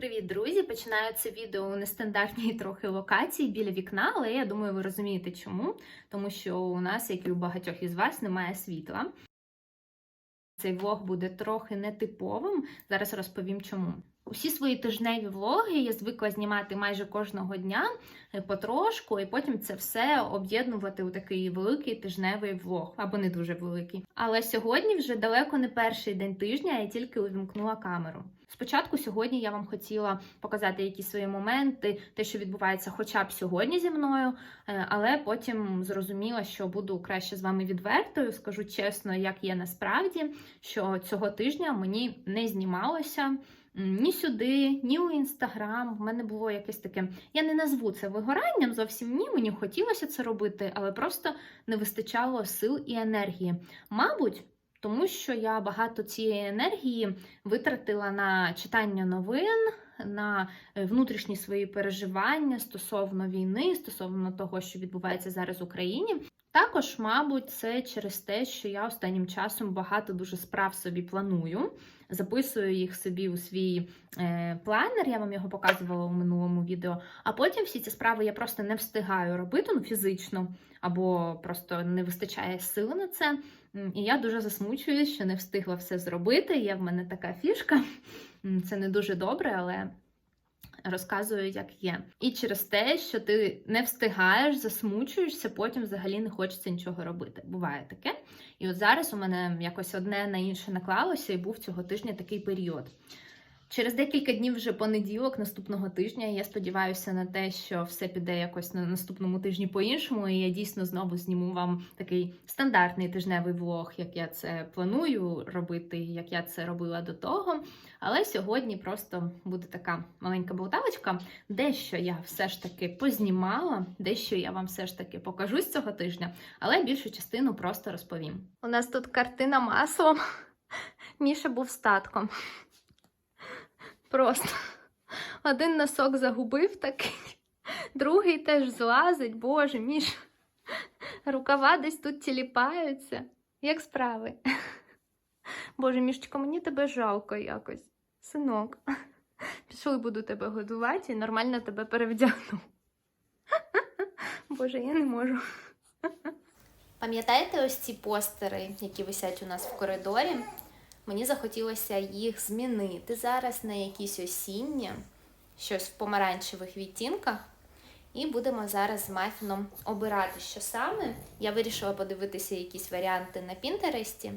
Привіт, друзі! Починаю це відео у нестандартній трохи локації біля вікна, але я думаю, ви розумієте чому. Тому що у нас, як і у багатьох із вас, немає світла. Цей влог буде трохи нетиповим. Зараз розповім чому. Усі свої тижневі влоги я звикла знімати майже кожного дня е, потрошку, і потім це все об'єднувати у такий великий тижневий влог, або не дуже великий. Але сьогодні вже далеко не перший день тижня, я тільки увімкнула камеру. Спочатку сьогодні я вам хотіла показати якісь свої моменти, те, що відбувається хоча б сьогодні зі мною, е, але потім зрозуміла, що буду краще з вами відвертою, скажу чесно, як є насправді, що цього тижня мені не знімалося. Ні сюди, ні у інстаграм. В мене було якесь таке. Я не назву це вигоранням, зовсім ні. Мені хотілося це робити, але просто не вистачало сил і енергії. Мабуть, тому що я багато цієї енергії витратила на читання новин, на е, внутрішні свої переживання стосовно війни, стосовно того, що відбувається зараз в Україні. Також, мабуть, це через те, що я останнім часом багато дуже справ собі планую, записую їх собі у свій е, планер. Я вам його показувала у минулому відео. А потім всі ці справи я просто не встигаю робити ну, фізично, або просто не вистачає сил на це. І я дуже засмучуюсь, що не встигла все зробити. Є в мене така фішка. Це не дуже добре, але розказую, як є. І через те, що ти не встигаєш, засмучуєшся, потім взагалі не хочеться нічого робити. Буває таке. І от зараз у мене якось одне на інше наклалося, і був цього тижня такий період. Через декілька днів вже понеділок наступного тижня. Я сподіваюся на те, що все піде якось на наступному тижні по-іншому, і я дійсно знову зніму вам такий стандартний тижневий влог, як я це планую робити, як я це робила до того. Але сьогодні просто буде така маленька болтавочка. Дещо я все ж таки познімала, дещо я вам все ж таки покажу з цього тижня, але більшу частину просто розповім. У нас тут картина маслом. Міша був статком. Просто один носок загубив такий, другий теж злазить, боже, Міш. Рукава десь тут тіліпаються. Як справи? Боже, Мішечко, мені тебе жалко якось. Синок. Пішли, буду тебе годувати і нормально тебе перевдягну. Боже, я не можу. Пам'ятаєте ось ці постери, які висять у нас в коридорі? Мені захотілося їх змінити зараз на якісь осінні, щось в помаранчевих відтінках. І будемо зараз з мафіном обирати, що саме. Я вирішила подивитися якісь варіанти на Пінтересті.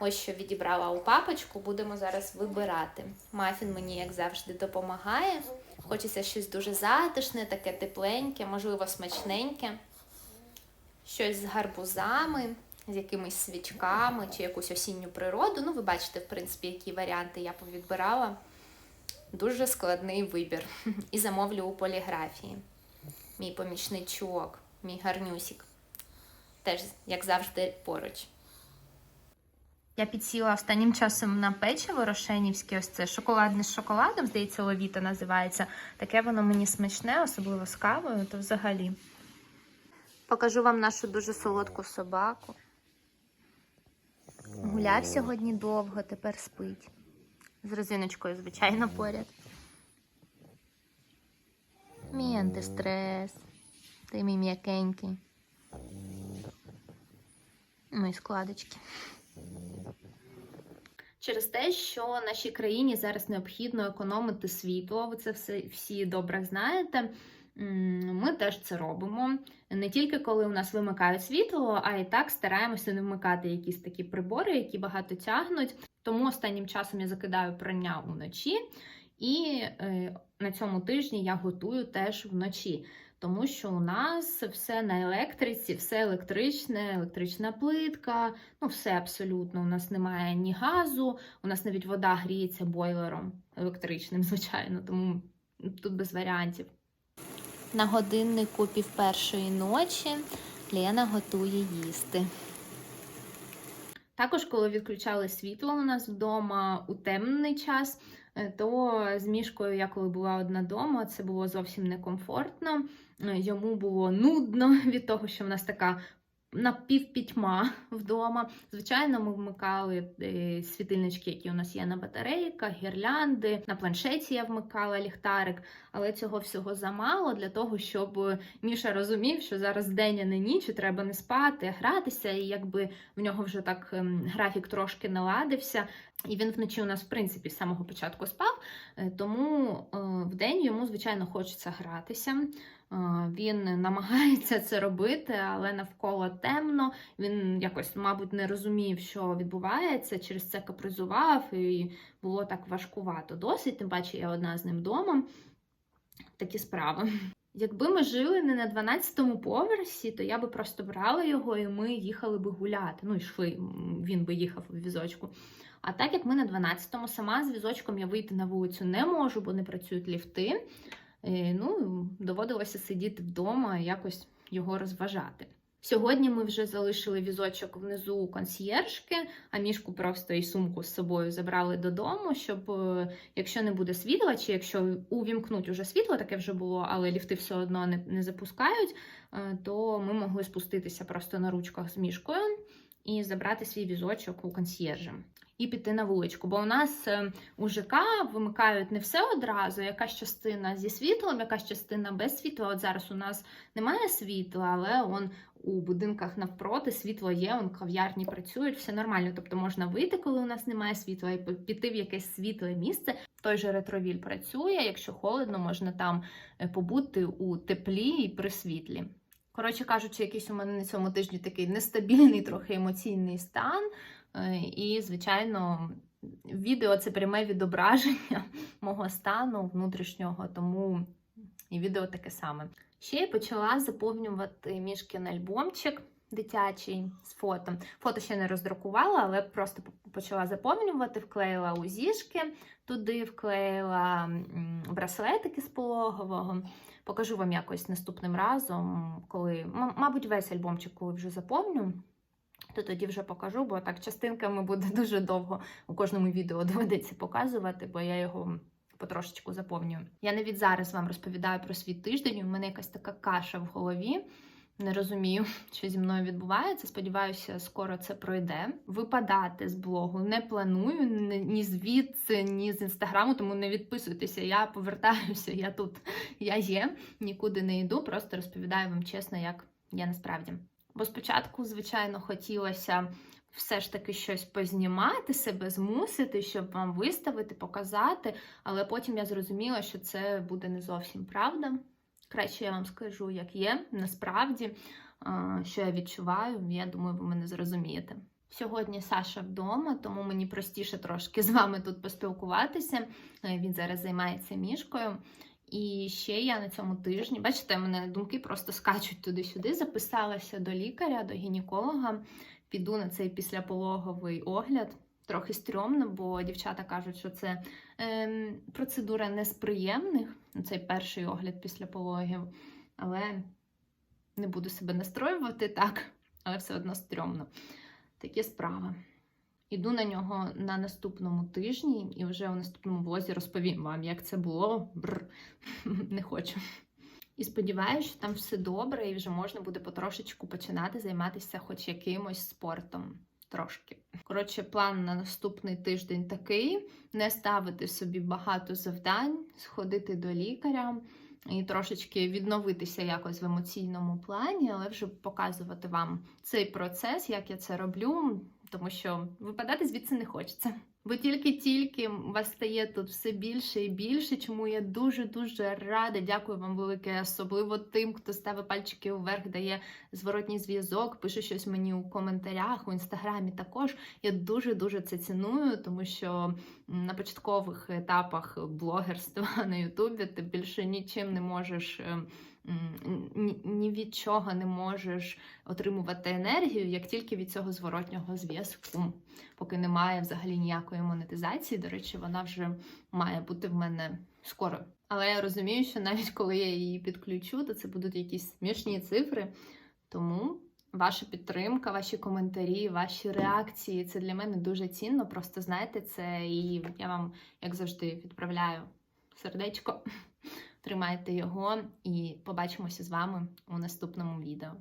Ось що відібрала у папочку, будемо зараз вибирати. Мафін мені, як завжди, допомагає. Хочеться щось дуже затишне, таке тепленьке, можливо, смачненьке. Щось з гарбузами, з якимись свічками чи якусь осінню природу. Ну, ви бачите, в принципі, які варіанти я повідбирала. Дуже складний вибір. І замовлю у поліграфії. Мій помічничок, мій гарнюсік. Теж, як завжди, поруч. Я підсіла останнім часом на печиво рошенівське, ось це шоколадне з шоколадом, здається, ловіта називається. Таке воно мені смачне, особливо з кавою, то взагалі. Покажу вам нашу дуже солодку собаку. Гуляв сьогодні довго, тепер спить. З резиночкою, звичайно, поряд. Мій антистрес. Ти мій м'якенький. Мої складочки. Через те, що нашій країні зараз необхідно економити світло, ви це все всі добре знаєте. Ми теж це робимо. Не тільки коли у нас вимикають світло, а і так стараємося не вмикати якісь такі прибори, які багато тягнуть. Тому останнім часом я закидаю прання уночі, і е, на цьому тижні я готую теж вночі. Тому що у нас все на електриці, все електричне, електрична плитка, ну все абсолютно. У нас немає ні газу, у нас навіть вода гріється бойлером електричним, звичайно, тому тут без варіантів. На годиннику пів першої ночі Лена готує їсти. Також, коли відключали світло у нас вдома у темний час, е, то з мішкою, я коли була одна вдома, це було зовсім некомфортно. Е, Йому було нудно від того, що в нас така напівпітьма вдома. Звичайно, ми вмикали е, світильнички, які у нас є на батарейках, гірлянди. На планшеті я вмикала ліхтарик, але цього всього замало для того, щоб Міша розумів, що зараз день, а не ніч, і треба не спати, гратися, і якби в нього вже так ем, графік трошки наладився. І він вночі у нас, в принципі, з самого початку спав, е, тому е, вдень йому, звичайно, хочеться гратися. Е, Він намагається це робити, але навколо темно. Він якось, мабуть, не розумів, що відбувається, через це капризував, і було так важкувато досить. Тим паче, я одна з ним вдома. Такі справи. Якби ми жили не на 12-му поверсі, то я би просто брала його і ми їхали би гуляти. Ну, йшли, він би їхав у візочку. А так як ми на 12-му, сама з візочком я вийти на вулицю не можу, бо не працюють ліфти. Е, Ну, доводилося сидіти вдома якось його розважати. Сьогодні ми вже залишили візочок внизу консьєржки, а мішку просто і сумку з собою забрали додому, щоб е, якщо не буде світла, чи якщо увімкнуть уже світло, таке вже було, але ліфти все одно не, не запускають, е, то ми могли спуститися просто на ручках з мішкою і забрати свій візочок у консьєржа. І піти на вуличку, бо у нас е, у ЖК вимикають не все одразу. Якась частина зі світлом, якась частина без світла. От зараз у нас немає світла, але он у будинках навпроти світло є, он кав'ярні працюють, все нормально. Тобто можна вийти, коли у нас немає світла, і піти в якесь світле місце. Той же ретровіль працює. Якщо холодно, можна там е, побути у теплі і при світлі. Коротше кажучи, якийсь у мене на цьому тижні такий нестабільний, трохи емоційний стан. Е, І, звичайно, відео це пряме відображення мого стану внутрішнього, тому і відео таке саме. Ще я почала заповнювати мішкін альбомчик дитячий з фото. Фото ще не роздрукувала, але просто почала заповнювати, вклеїла узішки, туди вклеїла браслетики з пологового. Покажу вам якось наступним разом, коли, мабуть, весь альбомчик, коли вже заповню, то тоді вже покажу, бо так частинками буде дуже довго у кожному відео доведеться показувати, бо я його потрошечку заповнюю. Я навіть зараз вам розповідаю про свій тиждень. У мене якась така каша в голові. Не розумію, що зі мною відбувається. Сподіваюся, скоро це пройде. Випадати з блогу не планую ні- звідси, ні з інстаграму, тому не відписуйтеся. Я повертаюся, я тут, я є, нікуди не йду. Просто розповідаю вам чесно, як я насправді. Бо спочатку, звичайно, хотілося все ж таки щось познімати, себе змусити, щоб вам виставити, показати. Але потім я зрозуміла, що це буде не зовсім правда. Краще я вам скажу, як є, насправді, що я відчуваю. Я думаю, ви мене зрозумієте. Сьогодні Саша вдома, тому мені простіше трошки з вами тут поспілкуватися. Е, Він зараз займається мішкою. І ще я на цьому тижні, бачите, мене думки просто скачуть туди-сюди. Записалася до лікаря, до гінеколога. Піду на цей післяпологовий огляд. Трохи стрьомно, бо дівчата кажуть, що це ем, процедура не з приємних, цей перший огляд після пологів. Але не буду себе настроювати так, але все одно стрьомно. Такі справи. Іду на нього на наступному тижні, і вже у наступному влозі розповім вам, як це було. Бррр, не хочу. І сподіваюся, що там все добре, і вже можна буде потрошечку починати займатися хоч якимось спортом. Трошки. Коротше, план на наступний тиждень такий: не ставити собі багато завдань, сходити до лікаря і трошечки відновитися якось в емоційному плані, але вже показувати вам цей процес, як я це роблю, тому що випадати звідси не хочеться. Бо тільки-тільки вас стає тут все більше і більше, чому я дуже-дуже рада. Дякую вам велике, особливо тим, хто ставить пальчики вверх, дає зворотній зв'язок, пише щось мені у коментарях, у інстаграмі також. Я дуже-дуже це ціную, тому що на початкових етапах блогерства на Ютубі ти більше нічим не можеш. Ні, від чого не можеш отримувати енергію, як тільки від цього зворотнього зв'язку. Поки немає взагалі ніякої монетизації. До речі, вона вже має бути в мене скоро. Але я розумію, що навіть коли я її підключу, то це будуть якісь смішні цифри. Тому ваша підтримка, ваші коментарі, ваші реакції це для мене дуже цінно. Просто знайте це, і я вам, як завжди, відправляю сердечко. Тримайте його і побачимося з вами у наступному відео.